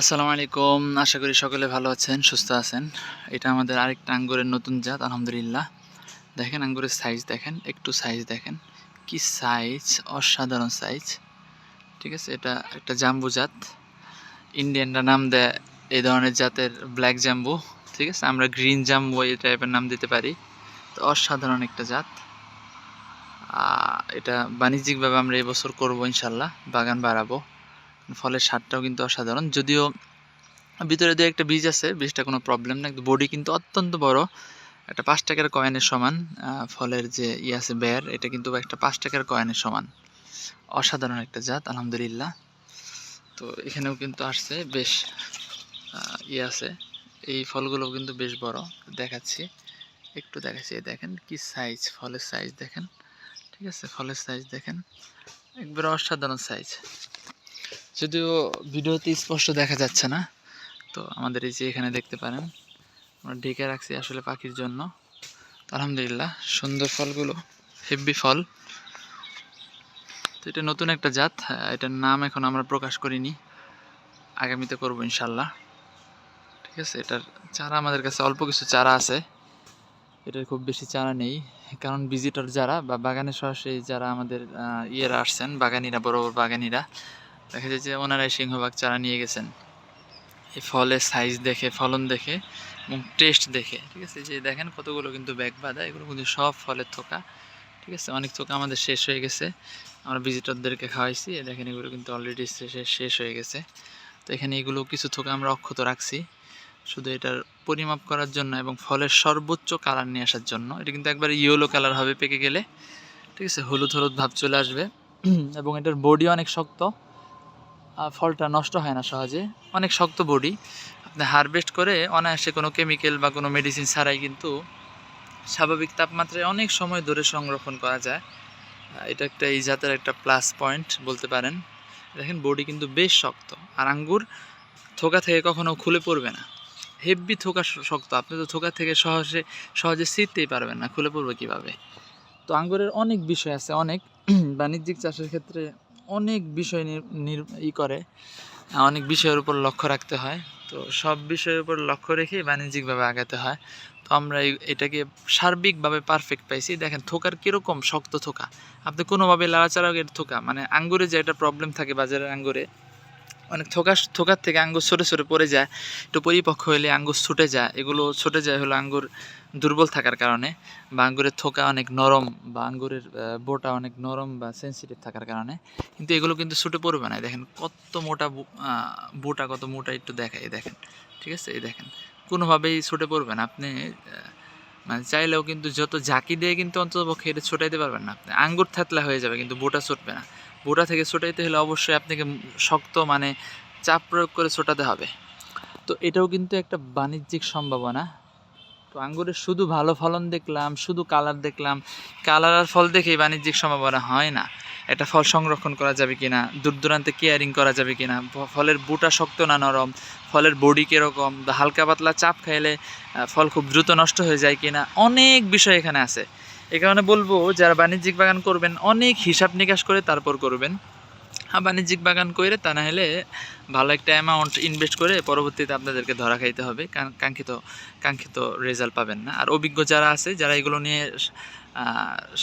আসসালামু আলাইকুম। আশা করি সকলে ভালো আছেন, সুস্থ আছেন। এটা আমাদের আরেকটা আঙ্গুরের নতুন জাত, আলহামদুলিল্লাহ। দেখেন আঙ্গুরের সাইজ দেখেন, একটু সাইজ দেখেন। কি সাইজ অসাধারণ সাইজ ঠিক আছে, এটা একটা জাম্বু জাত। ইন্ডিয়ানরা নাম দেয় এই ধরনের জাতের ব্ল্যাক জাম্বু। ঠিক আছে, আমরা গ্রিন জাম্বু এই টাইপের নাম দিতে পারি। তো অসাধারণ একটা জাত। এটা বাণিজ্যিকভাবে আমরা এবছর করব ইনশাল্লাহ, বাগান বাড়াবো। ফলের স্বাদটাও কিন্তু অসাধারণ। যদিও ভিতরে দু একটা বীজ আছে, বীজটা কোনো প্রবলেম না বডি কিন্তু অত্যন্ত বড়। একটা পাঁচ টাকার কয়েনের সমান ফলের যে ইয়ে আছে বের এটা কিন্তু একটা পাঁচ টাকার কয়েনের সমান। অসাধারণ একটা জাত, আলহামদুলিল্লাহ। তো এখানেও কিন্তু আসছে, বেশ ইয়ে আছে। এই ফলগুলো কিন্তু বেশ বড়, দেখাচ্ছি। একটু দেখাচ্ছি দেখেন কি সাইজ ফলের সাইজ দেখেন। ঠিক আছে, ফলের সাইজ দেখেন। একবারে অসাধারণ সাইজ যদিও ভিডিওতে স্পষ্ট দেখা যাচ্ছে না, তো আমাদের এই যে এখানে দেখতে পারেন, আমরা ঢেকে রাখছি আসলে পাখির জন্য। তো আলহামদুলিল্লাহ, সুন্দর ফলগুলো হেভি ফল। তো এটা নতুন একটা জাত, এটার নাম এখন আমরা প্রকাশ করিনি, আগামীতে করব ইনশাল্লাহ। ঠিক আছে, এটার চারা আমাদের কাছে অল্প কিছু চারা আছে, এটার খুব বেশি চারা নেই, কারণ ভিজিটর যারা বা বাগানে সরাসরি যারা আমাদের ইয়েরা আসছেন, বাগানিরা, বড় বড় বাগানিরা দেখা যায় যে ওনারাই সিংহভাগ চারা নিয়ে গেছেন। এই ফলের সাইজ দেখে, ফলন দেখে এবং টেস্ট দেখে, ঠিক আছে? যে দেখেন কতগুলো কিন্তু ব্যাগ বাঁধা, এগুলো কিন্তু সব ফলের থোকা, ঠিক আছে? অনেক থোকা আমাদের শেষ হয়ে গেছে। আমরা ভিজিটরদেরকে খাওয়াইছি দেখেন এগুলো কিন্তু অলরেডি শেষ হয়ে গেছে। তো এখানে এগুলো কিছু থোকা আমরা অক্ষত রাখছি, শুধু এটার পরিমাপ করার জন্য এবং ফলের সর্বোচ্চ কালার নিয়ে আসার জন্য। এটা কিন্তু একবারে ইয়েলো কালার হবে পেকে গেলে, ঠিক আছে? হলুদ হলুদ ভাব চলে আসবে। এবং এটার বডি অনেক শক্ত। ফলটা নষ্ট হয় না সহজে। অনেক শক্ত বডি। আপনি হারভেস্ট করে অনায়াসে কোনো কেমিক্যাল বা কোনো মেডিসিন ছাড়াই কিন্তু স্বাভাবিক তাপমাত্রায় অনেক সময় ধরে সংরক্ষণ করা যায়। এটা একটা এই জাতের একটা প্লাস পয়েন্ট বলতে পারেন। দেখেন, বডি কিন্তু বেশ শক্ত। আর আঙ্গুর থোকা থেকে কখনো খুলে পড়বে না। হেভি থোকা শক্ত। আপনি তো থোকা থেকে সহজে সহজে ছিঁড়তেই পারবেন না। খুলে পড়বে কীভাবে? তো আঙ্গুরের অনেক বিষয় আছে, অনেক। বাণিজ্যিক চাষের ক্ষেত্রে অনেক বিষয় ই করে, অনেক বিষয়ের উপর লক্ষ্য রাখতে হয়। তো সব বিষয়ের উপর লক্ষ্য রেখেই বাণিজ্যিকভাবে আগাতে হয়। তো আমরা এটাকে সার্বিকভাবে পারফেক্ট পাইছি। দেখেন, থোকার কীরকম শক্ত থোকা। আপনি কোনোভাবে লাড়াচাড়া থোকা মানে আঙ্গুরে যে একটা প্রবলেম থাকে বাজারের আঙ্গুরে অনেক থোকা, থোকার থেকে আঙ্গুর ছোটো ছোটো পড়ে যায়। একটু পরিপক্ক হলে আঙ্গুর ছুটে যায়। এগুলো ছুটে যায় হলো আঙ্গুর দুর্বল থাকার কারণে বা আঙ্গুরের থোকা অনেক নরম বা আঙ্গুরের বোটা অনেক নরম বা সেনসিটিভ থাকার কারণে। কিন্তু এগুলো কিন্তু ছুটে পড়বে না। দেখেন কত মোটা বোটা, কত মোটা একটু দেখাই, দেখেন। ঠিক আছে? এই দেখেন। কোনোভাবেই ছুটে পড়বে না। আপনি মানে চাইলেও কিন্তু যত ঝাঁকি দিয়ে কিন্তু অন্তত পক্ষে এটা ছোটাইতে পারবেন না আপনি। আঙ্গুর থাতলা হয়ে যাবে কিন্তু বোটা ছুটবে না। বোটা থেকে ছোটাইতে হলে অবশ্যই আপনাকে শক্ত মানে চাপ প্রয়োগ করে ছোটাতে হবে। তো এটাও কিন্তু একটা বাণিজ্যিক সম্ভাবনা। তো আঙ্গুরের শুধু ভালো ফলন দেখলাম, শুধু কালার দেখলাম, কালার আর ফল দেখেই বাণিজ্যিক সম্ভাবনা হয় না। এটা ফল সংরক্ষণ করা যাবে কি না দূর দূরান্তে কেয়ারিং করা যাবে কি না ফলের বুটা শক্ত না নরম, ফলের বডি কীরকম, বা হালকা পাতলা চাপ খাইলে ফল খুব দ্রুত নষ্ট হয়ে যায় কি না অনেক বিষয় এখানে আছে। এ কারণে বলব, যারা বাণিজ্যিক বাগান করবেন, অনেক হিসাব নিকাশ করে তারপর করবেন। বাণিজ্যিক বাগান করে তা না হলে ভালো একটা অ্যামাউন্ট ইনভেস্ট করে পরবর্তীতে আপনাদেরকে ধরা খাইতে হবে। কাঙ্ক্ষিত কাঙ্ক্ষিত রেজাল্ট পাবেন না। আর অভিজ্ঞ যারা আছে, যারা এগুলো নিয়ে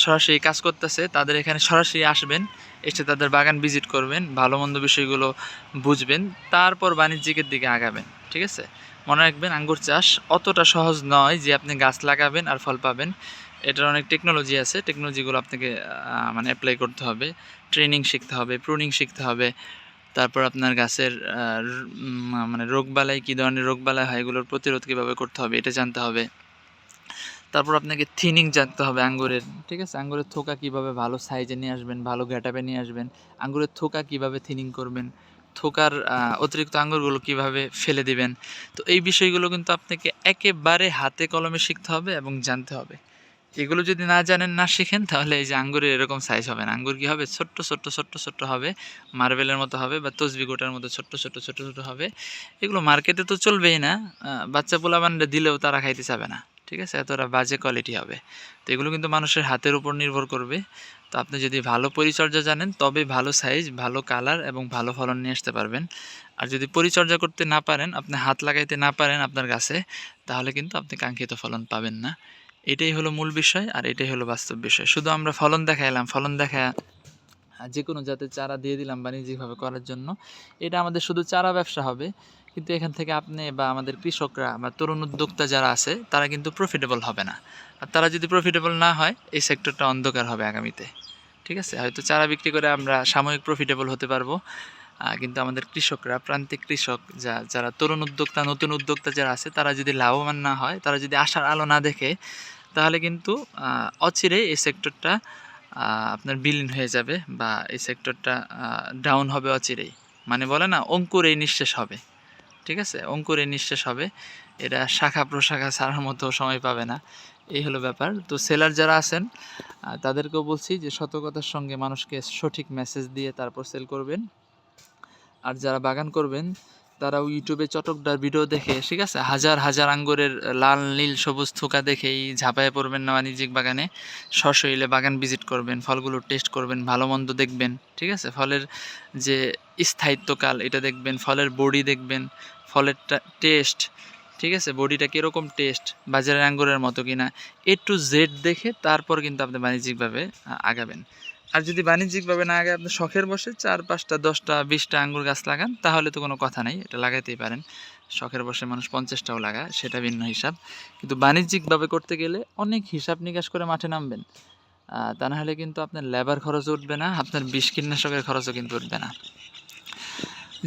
সরাসরি কাজ করতেছে, তাদের এখানে সরাসরি আসবেন, এসে তাদের বাগান ভিজিট করবেন, ভালো মন্দ বিষয়গুলো বুঝবেন, তারপর বাণিজ্যিকের দিকে আগাবেন, ঠিক আছে? মনে রাখবেন, আঙ্গুর চাষ অতটা সহজ নয় যে আপনি গাছ লাগাবেন আর ফল পাবেন। এটার অনেক টেকনোলজি আছে। টেকনোলজিগুলো আপনাকে মানে অ্যাপ্লাই করতে হবে। ট্রেনিং শিখতে হবে প্রুনিং শিখতে হবে। তারপর আপনার গাছের মানে রোগবালাই, কী ধরনের রোগবালাই হয়, এগুলোর প্রতিরোধ কীভাবে করতে হবে, এটা জানতে হবে। তারপর আপনাকে থিনিং জানতে হবে আঙ্গুরের, ঠিক আছে? আঙ্গুরের থোকা কীভাবে ভালো সাইজে নিয়ে আসবেন, ভালো ঘ্যাটাপে নিয়ে আসবেন। আঙ্গুরের থোকা কীভাবে থিনিং করবেন, থোকার অতিরিক্ত আঙ্গুরগুলো কীভাবে ফেলে দিবেন। তো এই বিষয়গুলো কিন্তু আপনাকে একেবারে হাতে কলমে শিখতে হবে এবং জানতে হবে। এগুলো যদি না জানেন, না শিখেন, তাহলে এই যে আঙ্গুরের এরকম সাইজ হবে না। আঙ্গুর কি হবে? ছোট্ট ছোট্ট ছোট্ট ছোট্ট হবে। মার্বেলের মতো হবে বা তসবি গোটার মতো ছোট্ট ছোট্ট ছোট্ট ছোট্ট হবে। এগুলো মার্কেটে তো চলবেই না। বাচ্চা পোলাবানরা দিলেও তারা খাইতে চাবে না। ঠিক আছে? এতটা বাজে কোয়ালিটি হবে। তো এগুলো কিন্তু মানুষের হাতের উপর নির্ভর করবে। তো আপনি যদি ভালো পরিচর্যা জানেন, তবে ভালো সাইজ ভালো কালার এবং ভালো ফলন নিয়ে আসতে পারবেন। আর যদি পরিচর্যা করতে না পারেন, আপনি হাত লাগাইতে না পারেন আপনার গাছে, তাহলে কিন্তু আপনি কাঙ্ক্ষিত ফলন পাবেন না। এটাই হলো মূল বিষয় আর এটাই হলো বাস্তব বিষয়। শুধু আমরা ফলন দেখাইলাম, ফলন দেখা যে কোনো জাতের চারা দিয়ে দিলাম বাণিজ্যিকভাবে করার জন্য। এটা আমাদের শুধু চারা ব্যবসা হবে, কিন্তু এখান থেকে আপনি বা আমাদের কৃষকরা বা তরুণ উদ্যোক্তা যারা আছে, তারা কিন্তু প্রফিটেবল হবে না। আর তারা যদি প্রফিটেবল না হয়, এই সেক্টরটা অন্ধকার হবে আগামীতে। ঠিক আছে? হয়তো চারা বিক্রি করে আমরা সাময়িক প্রফিটেবল হতে পারব। কিন্তু আমাদের কৃষকরা প্রান্তিক কৃষক যা যারা তরুণ উদ্যোক্তা নতুন উদ্যোক্তা যারা আছে তারা যদি লাভবান না হয় তারা যদি আশার আলো না দেখে তাহলে কিন্তু আহ, অচিরেই এই সেক্টরটা আপনার বিলীন হয়ে যাবে বা এই সেক্টরটা ডাউন হবে অচিরেই। মানে বলে না অঙ্কুরেই নিঃশেষ হবে। ঠিক আছে? অঙ্কুরে নিঃশেষ হবে। এটা শাখা প্রশাখা ছাড়ার মতো সময় পাবে না। এই হলো ব্যাপার। তো সেলার যারা আছেন তাদেরকেও বলছি যে সতর্কতার সঙ্গে মানুষকে সঠিক মেসেজ দিয়ে তারপর সেল করবেন। আর যারা বাগান করবেন তারাও ইউটিউবে চটকদার ভিডিও দেখে, ঠিক আছে? হাজার হাজার আঙ্গুরের লাল, নীল, সবুজ থোকা দেখেই ঝাঁপায় পড়বেন না বাণিজ্যিক বাগানে। সশরীরে বাগান ভিজিট করবেন, ফলগুলো টেস্ট করবেন, ভালো মন্দ দেখবেন, ঠিক আছে? ফলের যে স্থায়িত্বকাল, এটা দেখবেন, ফলের বডি দেখবেন, ফলের টেস্ট ঠিক আছে? বডিটা কীরকম টেস্ট বাজারের আঙ্গুরের মতো কিনা এ টু জেড দেখে তারপর কিন্তু আপনি বাণিজ্যিকভাবে আগাবেন। আর যদি বাণিজ্যিকভাবে না আগে আপনি শখের বসে চার পাঁচটা, দশটা, বিশটা আঙ্গুর গাছ লাগান, তাহলে তো কোনো কথা নেই, এটা লাগাইতেই পারেন। শখের বসে মানুষ পঞ্চাশটাও লাগায়, সেটা ভিন্ন হিসাব। কিন্তু বাণিজ্যিকভাবে করতে গেলে অনেক হিসাব নিকাশ করে মাঠে নামবেন। তা নাহলে কিন্তু আপনার লেবার খরচ উঠবে না, আপনার বিষ কীটনাশকের খরচও কিন্তু উঠবে না।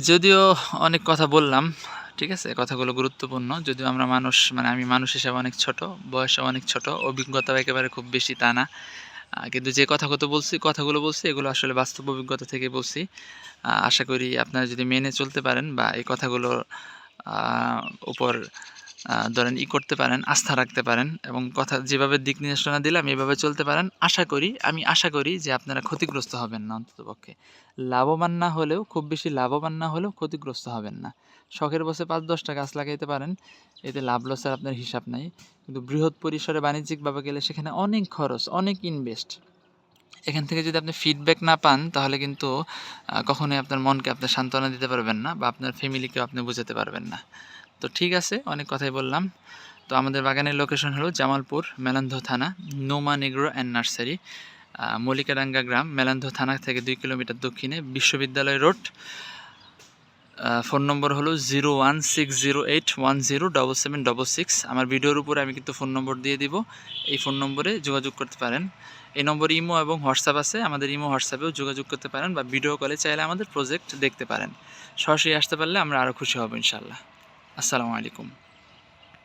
যদিও অনেক কথা বললাম, ঠিক আছে? কথাগুলো গুরুত্বপূর্ণ। যদিও আমরা মানুষ মানে আমি মানুষ হিসাবে অনেক ছোট, বয়সে অনেক ছোট, অভিজ্ঞতাও একেবারে খুব বেশি তা না। কিন্তু যে কথাগুলো বলছি কথাগুলো বলছি, এগুলো আসলে বাস্তব অভিজ্ঞতা থেকে বলছি। আশা করি আপনারা যদি মেনে চলতে পারেন বা এই কথাগুলোর উপর ধরেন ই করতে পারেন, আস্থা রাখতে পারেন এবং কথা যেভাবে দিক নির্দেশনা দিলাম, এভাবে চলতে পারেন, আশা করি, আমি আশা করি যে আপনারা ক্ষতিগ্রস্ত হবেন না অন্ততপক্ষে। লাভবান না হলেও, খুব বেশি লাভবান না হলেও ক্ষতিগ্রস্ত হবেন না। শখের বসে পাঁচ দশটা গাছ লাগাইতে পারেন। এতে লাভ লসের আপনার হিসাব নাই। কিন্তু বৃহৎ পরিসরে বাণিজ্যিকভাবে গেলে সেখানে অনেক খরচ, অনেক ইনভেস্ট এখান থেকে যদি আপনি ফিডব্যাক না পান, তাহলে কিন্তু কখনোই আপনার মনকে আপনি সান্ত্বনা দিতে পারবেন না বা আপনার ফ্যামিলিকেও আপনি বোঝাতে পারবেন না। তো ঠিক আছে, অনেক কথাই বললাম। তো আমাদের বাগানের লোকেশন হলো জামালপুর, মেলান্ধ থানা, নোমা নেগ্রো অ্যান্ড নার্সারি। মলিকাডাঙ্গা গ্রাম, মেলান্ধ থানা থেকে দুই কিলোমিটার দক্ষিণে, বিশ্ববিদ্যালয় রোড। ফোন নম্বর হলো zero one six zero eight one zero double seven double six. আমার ভিডিওর উপরে আমি কিন্তু ফোন নম্বর দিয়ে দিব। এই ফোন নম্বরে যোগাযোগ করতে পারেন। এই নম্বর ইমো এবং হোয়াটসঅ্যাপ আছে। আমাদের ইমো, হোয়াটসঅ্যাপেও যোগাযোগ করতে পারেন বা ভিডিও কলে চাইলে আমাদের প্রজেক্ট দেখতে পারেন। সরাসরি আসতে পারলে আমরা আরও খুশি হব ইনশাল্লাহ আসসালামু আলাইকুম।